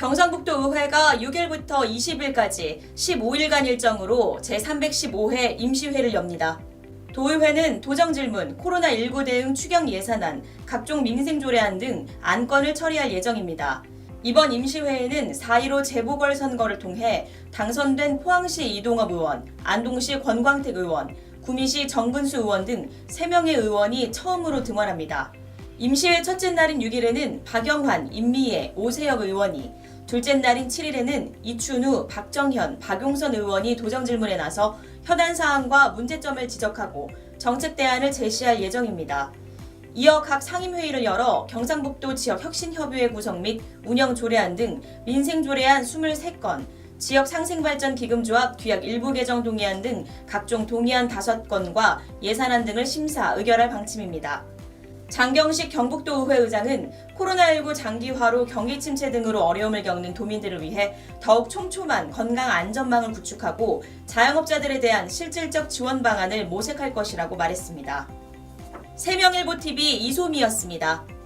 경상북도 의회가 6일부터 20일까지 15일간 일정으로 제315회 임시회를 엽니다. 도의회는 도정질문, 코로나19 대응 추경 예산안, 각종 민생조례안 등 안건을 처리할 예정입니다. 이번 임시회에는 4.15 재보궐선거를 통해 당선된 포항시 이동업 의원, 안동시 권광택 의원, 구미시 정근수 의원 등 3명의 의원이 처음으로 등원합니다. 임시회 첫째 날인 6일에는 박영환, 임미애, 오세혁 의원이, 둘째 날인 7일에는 이춘우, 박정현, 박용선 의원이 도정 질문에 나서 현안 사항과 문제점을 지적하고 정책 대안을 제시할 예정입니다. 이어 각 상임회의를 열어 경상북도 지역 혁신협의회 구성 및 운영 조례안 등 민생 조례안 23건, 지역 상생발전 기금조합 규약 일부 개정 동의안 등 각종 동의안 5건과 예산안 등을 심사, 의결할 방침입니다. 장경식 경북도 의회 의장은 코로나19 장기화로 경기 침체 등으로 어려움을 겪는 도민들을 위해 더욱 촘촘한 건강 안전망을 구축하고 자영업자들에 대한 실질적 지원 방안을 모색할 것이라고 말했습니다. 세명일보 TV 이소미였습니다.